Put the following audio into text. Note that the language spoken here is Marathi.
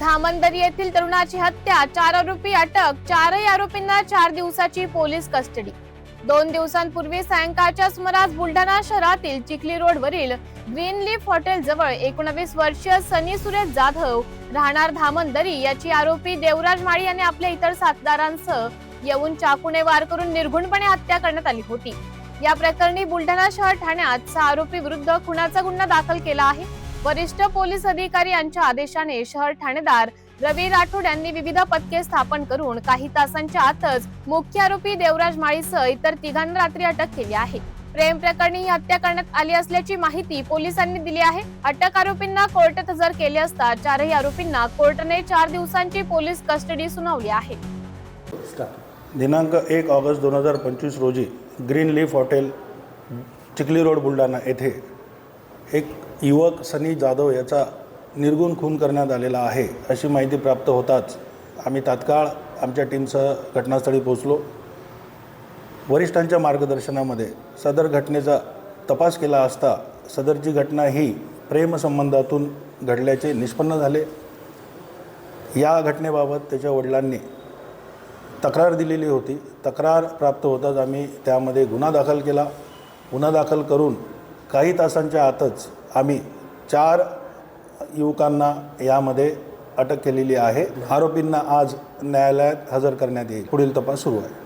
धामणदरी येथील तरुणाची हत्या चार आरोपी अटक चारही आरोपींना चार दिवसाची पोलीस कस्टडी. दोन दिवसांपूर्वी सायंकाळच्या सुमारास बुलढाणा शहरातील चिखली रोड वरील ग्रीन लीफ हॉटेल जवळ एकोणवीस वर्षीय सनी सुरेश जाधव राहणार धामणदरी याची आरोपी देवराज माळी यांनी आपल्या इतर साथदारांसह येऊन चाकूने वार करून निर्घुणपणे हत्या करण्यात आली होती. या प्रकरणी बुलढाणा शहर ठाण्यात सहा आरोपी विरुद्ध खुनाचा गुन्हा दाखल केला आहे. वरिष्ठ पोलीस अधिकारी यांच्या आदेशाने शहर ठाणेदार रवी राठोड यांनी विविध पथके स्थापन करून काही तासांच्या आतच मुख्य आरोपी देवराज माळीसह इतर तिघांना रात्री अटक केली आहे. प्रेम प्रकरणी ही हत्या करण्यात आली असल्याची माहिती पोलिसांनी दिली आहे. अटक आरोपींना कोर्टात हजर केले असता चारही आरोपींना कोर्टाने चार दिवसांची पोलीस कस्टडी सुनावली आहे. दिनांक एक ऑगस्ट दोन हजार पंचवीस रोजी green leaf hotel Chikhli road Buldhana येथे एक युवक सनी जाधव याचा निर्गुण खून करण्यात आलेला आहे अशी माहिती प्राप्त होताच आम्ही तात्काळ आमच्या टीमसह घटनास्थळी पोहोचलो. वरिष्ठांच्या मार्गदर्शनामध्ये सदर घटनेचा तपास केला असता सदरची घटना ही प्रेमसंबंधातून घडल्याचे निष्पन्न झाले. या घटनेबाबत त्याच्या वडिलांनी तक्रार दिलेली होती. तक्रार प्राप्त होताच आम्ही त्यामध्ये गुन्हा दाखल केला. गुन्हा दाखल करून काही तासांच्या आतच आम्ही चार युवकांना यामध्ये अटक केलेली आहे. आरोपींना आज न्यायालयात हजर करण्यात येईल. पुढील तपास सुरू आहे.